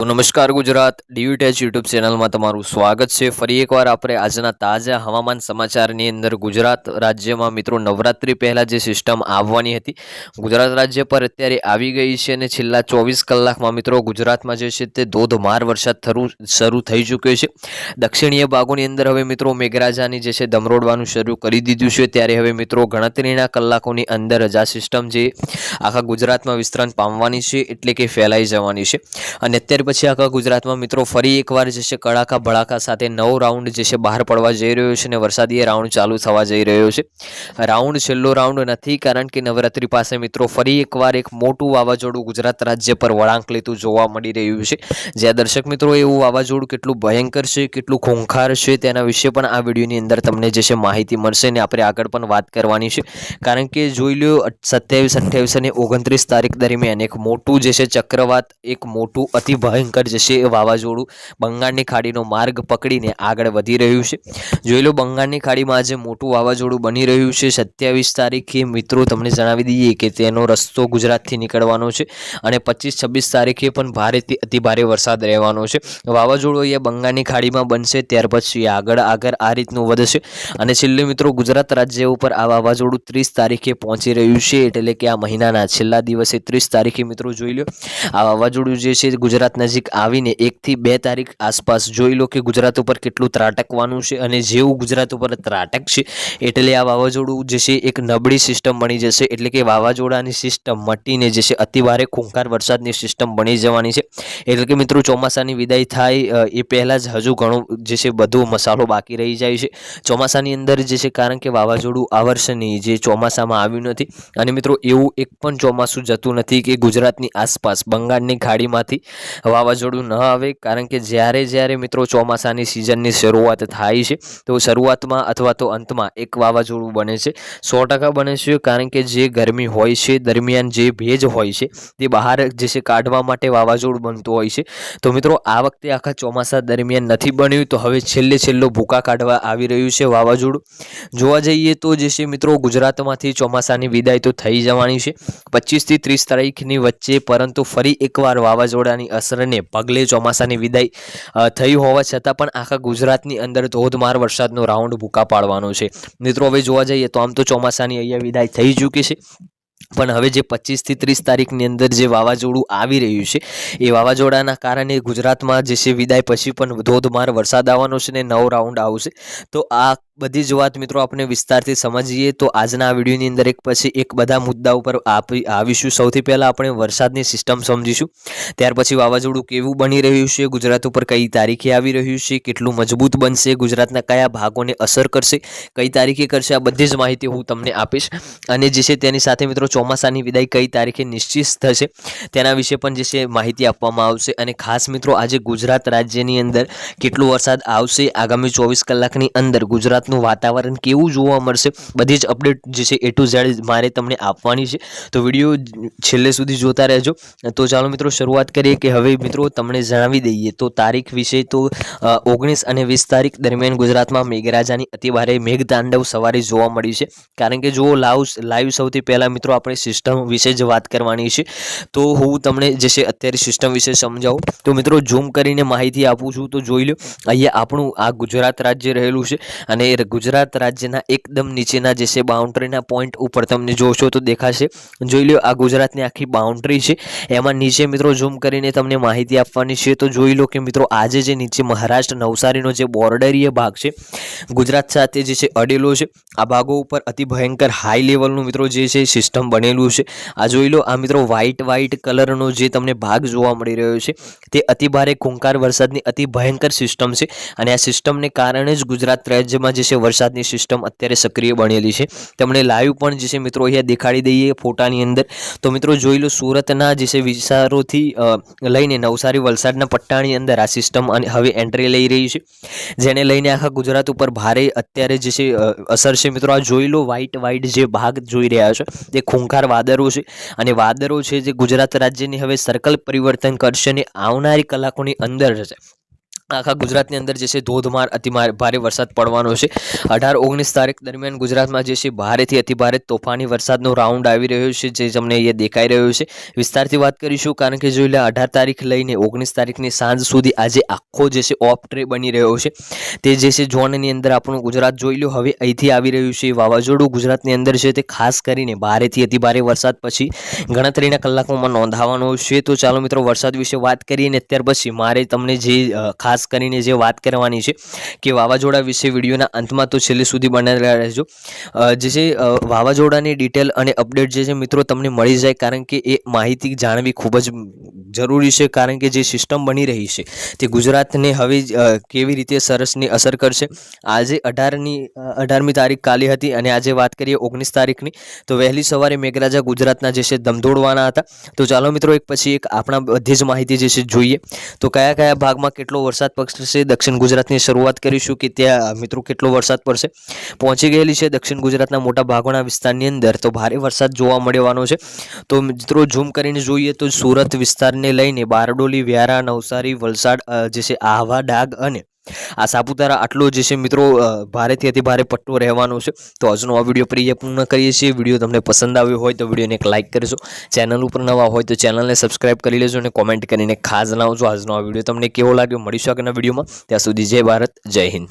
નમસ્કાર ગુજરાત ડીયુટેચ યુટ્યુબ ચેનલમાં તમારું સ્વાગત છે. ફરી એકવાર આપણે આજના તાજા હવામાન સમાચારની અંદર ગુજરાત રાજ્યમાં મિત્રો નવરાત્રિ પહેલાં જે સિસ્ટમ આવવાની હતી, ગુજરાત રાજ્ય પર અત્યારે આવી ગઈ છે અને છેલ્લા ચોવીસ કલાકમાં મિત્રો ગુજરાતમાં જે છે તે ધોધમાર વરસાદ થરું, શરૂ થઈ ચૂક્યો છે. દક્ષિણીય ભાગોની અંદર હવે મિત્રો મેઘરાજાની જે છે દમરોડવાનું શરૂ કરી દીધું છે. ત્યારે હવે મિત્રો ગણતરીના કલાકોની અંદર જ આ સિસ્ટમ જે આખા ગુજરાતમાં વિસ્તરણ પામવાની છે એટલે કે ફેલાઈ જવાની છે. અને અત્યારે પછી આખા ગુજરાતમાં મિત્રો ફરી એકવાર જે છે કડાકા ભડાકા સાથે નવો રાઉન્ડ જે છે બહાર પડવા જઈ રહ્યો છે અને વરસાદી રાઉન્ડ ચાલુ થવા જઈ રહ્યો છે. રાઉન્ડ છેલ્લો રાઉન્ડ નથી કારણ કે નવરાત્રી પાસે મિત્રો ફરી એકવાર એક મોટું વાવાઝોડું ગુજરાત રાજ્ય પર વળાંક લેતું જોવા મળી રહ્યું છે. જ્યાં દર્શક મિત્રો એવું વાવાઝોડું કેટલું ભયંકર છે, કેટલું ખૂંખાર છે તેના વિશે પણ આ વિડીયોની અંદર તમને જે છે માહિતી મળશે ને આપણે આગળ પણ વાત કરવાની છે. કારણ કે જોઈ લો સત્યાવીસ અઠ્યાવીસ અને ઓગણત્રીસ તારીખ દરમિયાન એક મોટું જે છે ચક્રવાત, એક મોટું અતિ ભયંકર જશે એ વાવાઝોડું બંગાળની ખાડીનો માર્ગ પકડીને આગળ વધી રહ્યું છે. જોઈ લો, બંગાળની ખાડીમાં આજે મોટું વાવાઝોડું બની રહ્યું છે. સત્યાવીસ તારીખે મિત્રો તમને જણાવી દઈએ કે તેનો રસ્તો ગુજરાતથી નીકળવાનો છે અને પચીસ છવ્વીસ તારીખે પણ ભારેથી અતિ ભારે વરસાદ રહેવાનો છે. વાવાઝોડું અહીંયા બંગાળની ખાડીમાં બનશે, ત્યાર પછી આગળ આગળ આ રીતનું વધશે. અને છેલ્લે મિત્રો, ગુજરાત રાજ્ય ઉપર આ વાવાઝોડું ત્રીસ તારીખે પહોંચી રહ્યું છે, એટલે કે આ મહિનાના છેલ્લા દિવસે ત્રીસ તારીખે મિત્રો જોઈ લો, આ વાવાઝોડું જે છે ગુજરાત નજીક આવીને એકથી બે તારીખ આસપાસ જોઈ લો કે ગુજરાત ઉપર કેટલું ત્રાટકવાનું છે અને જેવું ગુજરાત ઉપર ત્રાટક છે એટલે આ વાવાઝોડું જે છે એક નબળી સિસ્ટમ બની જશે. એટલે કે વાવાઝોડાની સિસ્ટમ મટીને જે છે અતિવારે ખૂંખાર વરસાદની સિસ્ટમ બની જવાની છે. એટલે કે મિત્રો ચોમાસાની વિદાય થાય એ પહેલાં જ હજુ ઘણું જે છે બધો મસાલો બાકી રહી જાય છે. ચોમાસાની અંદર જે છે કારણ કે વાવાઝોડું આ વર્ષની જે ચોમાસામાં આવ્યું નથી અને મિત્રો એવું એક પણ ચોમાસું જતું નથી કે ગુજરાતની આસપાસ બંગાળની ખાડીમાંથી વાવાઝોડું ન આવે, કારણ કે જ્યારે જ્યારે મિત્રો ચોમાસાની સિઝનની શરૂઆત થાય છે, તો શરૂઆતમાં અથવા તો અંતમાં એક વાવાઝોડું બને છે. સો ટકા બને છે, કારણ કે જે ગરમી હોય છે, દરમિયાન જે ભેજ હોય છે, તે બહાર જે છે કાઢવા માટે વાવાઝોડું બનતું હોય છે. તો મિત્રો, આ વખતે આખા ચોમાસા દરમિયાન નથી બન્યું, તો હવે છેલ્લે છેલ્લો ભૂકા કાઢવા આવી રહ્યું છે વાવાઝોડું. જોવા જઈએ તો જે છે મિત્રો, ગુજરાતમાંથી ચોમાસાની વિદાય તો થઈ જવાની છે. પચીસથી ત્રીસ તારીખની વચ્ચે, પરંતુ ફરી એકવાર વાવાઝોડાની અસરને પગલે ચોમાસાની વિદાય થઈ હોવા છતાં પણ આખા ગુજરાતની અંદર ધોધમાર વરસાદનો રાઉન્ડ ભૂકા પાડવાનો છે. મિત્રો, હવે જોવા જઈએ તો આમ તો ચોમાસાની અહીંયા વિદાય થઈ ચૂકી છે. પણ હવે જે પચીસથી ત્રીસ તારીખની અંદર જે વાવાઝોડું આવી રહ્યું છે, એ વાવાઝોડાના કારણે ગુજરાતમાં જે છે વિદાય પછી પણ ધોધમાર વરસાદ આવવાનો છે ને નવો રાઉન્ડ આવશે. તો આ બધી જ વાત મિત્રો આપણે વિસ્તારથી સમજીએ તો આજના વિડીયોની અંદર એક પછી એક બધા મુદ્દા ઉપર આવીશું. સૌથી પહેલાં આપણે વરસાદની સિસ્ટમ સમજીશું. ત્યાર પછી વાવાઝોડું કેવું બની રહ્યું છે, ગુજરાત ઉપર કઈ તારીખે આવી રહ્યું છે, કેટલું મજબૂત બનશે, ગુજરાતના કયા ભાગોને અસર કરશે, કઈ તારીખે કરશે, આ બધી જ માહિતી હું તમને આપીશ. અને જે છે તેની સાથે મિત્રો ચોમાસાની વિદાય કઈ તારીખે નિશ્ચિત થશે તેના વિશે પણ જે છે માહિતી આપવામાં આવશે. અને ખાસ મિત્રો, આજે ગુજરાત રાજ્યની અંદર કેટલો વરસાદ આવશે, આગામી ચોવીસ કલાકની અંદર ગુજરાતનું વાતાવરણ કેવું જોવા મળશે, બધી જ અપડેટ જે છે એ ટુ ઝેડ મારે તમને આપવાની છે. તો વીડિયો છેલ્લે સુધી જોતા રહેજો. તો ચાલો મિત્રો, શરૂઆત કરીએ કે હવે મિત્રો તમને જણાવી દઈએ. તો તારીખ વિશે તો ઓગણીસ અને વીસ તારીખ દરમિયાન ગુજરાતમાં મેઘરાજાની અતિભારે મેઘતાંડવ સવારે જોવા મળી છે. કારણ કે જો લાવ, લાઈવ સૌથી પહેલાં મિત્રો આપણે સિસ્ટમ વિશે જ વાત કરવાની છે. તો હું તમને જે છે અત્યારે સિસ્ટમ વિશે સમજાવું. તો મિત્રો ઝૂમ કરીને માહિતી આપું છું. તો જોઈ લો, અહીંયા આપણું આ ગુજરાત રાજ્ય રહેલું છે અને ગુજરાત રાજ્યના એકદમ નીચેના જે છે બાઉન્ડ્રીના પોઈન્ટ ઉપર તમને જોશો તો દેખાશે. જોઈ લો, આ ગુજરાતની આખી બાઉન્ડ્રી છે. એમાં નીચે મિત્રો ઝૂમ કરીને તમને માહિતી આપવાની છે. તો જોઈ લો કે મિત્રો, આજે જે નીચે મહારાષ્ટ્ર નવસારીનો જે બોર્ડરીય ભાગ છે, ગુજરાત સાથે જે છે અડેલો છે. આ ભાગો ઉપર અતિ ભયંકર હાઈ લેવલનું મિત્રો જે છે સિસ્ટમ બનેલું છે. આ જોઈ લો, આ મિત્રો વ્હાઇટ વ્હાઇટ કલરનો જે તમને ભાગ જોવા મળી રહ્યો છે, તે અતિ ભારે ખૂંકાર વરસાદની અતિ ભયંકર સિસ્ટમ છે અને આ સિસ્ટમને કારણે જ ગુજરાત રાજ્યમાં જે છે વરસાદની સિસ્ટમ અત્યારે સક્રિય બનેલી છે. તમને લાઈવ પણ જે છે મિત્રો અહીંયા દેખાડી દઈએ ફોટાની અંદર. તો મિત્રો જોઈ લો, સુરતના જે છે વિસ્તારોથી લઈને નવસારી વલસાડના પટ્ટાની અંદર આ સિસ્ટમ અને હવે એન્ટ્રી લઈ રહી છે. જેને લઈને આખા ગુજરાત ઉપર ભારે અત્યારે જે છે અસર છે. મિત્રો આ જોઈ લો વ્હાઈટ વ્હાઈટ જે ભાગ જોઈ રહ્યા છો, તે ખૂંખાર વાદળો છે. અને વાદળો છે જે ગુજરાત રાજ્યની હવે સર્કલ પરિવર્તન કરશે અને આવનારી કલાકોની અંદર છે આખા ગુજરાતની અંદર જે છે ધોધમાર અતિ માર- ભારે વરસાદ પડવાનો છે. અઢાર ઓગણીસ તારીખ દરમિયાન ગુજરાતમાં જે છે ભારેથી અતિ ભારે તોફાની વરસાદનો રાઉન્ડ આવી રહ્યો છે જે તમને અહીંયા દેખાઈ રહ્યો છે. વિસ્તારથી વાત કરીશું કારણ કે જોઈ લે અઢાર તારીખ લઈને ઓગણીસ તારીખની સાંજ સુધી આજે આખો જે છે ઓફ ટ્રે બની રહ્યો છે. તે જે છે ઝોનની અંદર આપણું ગુજરાત જોઈ લો હવે અહીંથી આવી રહ્યું છે વાવાઝોડું. ગુજરાતની અંદર છે તે ખાસ કરીને ભારેથી અતિ ભારે વરસાદ પછી ગણતરીના કલાકોમાં નોંધાવાનો છે. તો ચાલો મિત્રો વરસાદ વિશે વાત કરીએ ને ત્યાર પછી મારે તમને જે અ, ખાસ કરીને જે વાત કરવાની છે કે વાવાઝોડા વિશે વિડીયોના અંતમાં તો છેલ્લે સુધી બનાવેલા રહેજો. જે છે વાવાઝોડાની ડિટેલ અને અપડેટ જે છે મિત્રો તમને મળી જાય કારણ કે એ માહિતી જાણવી ખૂબ જ જરૂરી છે કારણ કે જે સિસ્ટમ બની રહી છે તે ગુજરાતને હવે કેવી રીતે સરસની અસર કરશે? આજે અઢારની અઢારમી તારીખ કાલી હતી અને આજે વાત કરીએ ઓગણીસ તારીખની. તો વહેલી સવારે મેઘરાજા ગુજરાતના જે છે ધમધોડવાના હતા. તો ચાલો મિત્રો એક પછી એક આપણા બધી જ માહિતી જે છે જોઈએ. તો કયા કયા ભાગમાં કેટલો વરસાદ પડશે. દક્ષિણ ગુજરાતની શરૂઆત કરીશું કે ત્યાં મિત્રો કેટલો વરસાદ પડશે? પહોંચી ગયેલી છે દક્ષિણ ગુજરાતના મોટા ભાગોના વિસ્તારની અંદર. તો ભારે વરસાદ જોવા મળવાનો છે. તો મિત્રો ઝૂમ કરીને જોઈએ તો સુરત વિસ્તારને લઈને બારડોલી, વ્યારા, નવસારી, વલસાડ જે છે આહવા ડાગ અને આ સાપુતારા આટલો જે છે મિત્રો ભારેથી અતિ ભારે પટ્ટો રહેવાનો છે. તો આજનો આ વીડિયો પ્રિય પૂર્ણ કરીએ છીએ. વીડિયો તમને પસંદ આવ્યો હોય તો વિડીયોને એક લાઇક કરજો. ચેનલ ઉપર નવા હોય તો ચેનલને સબસ્ક્રાઇબ કરી લેજો અને કોમેન્ટ કરીને ખાસ જણાવજો આજનો આ વીડિયો તમને કેવો લાગ્યો. મળીશું આગળના વિડીયોમાં. ત્યાં સુધી જય ભારત, જય હિન્દ.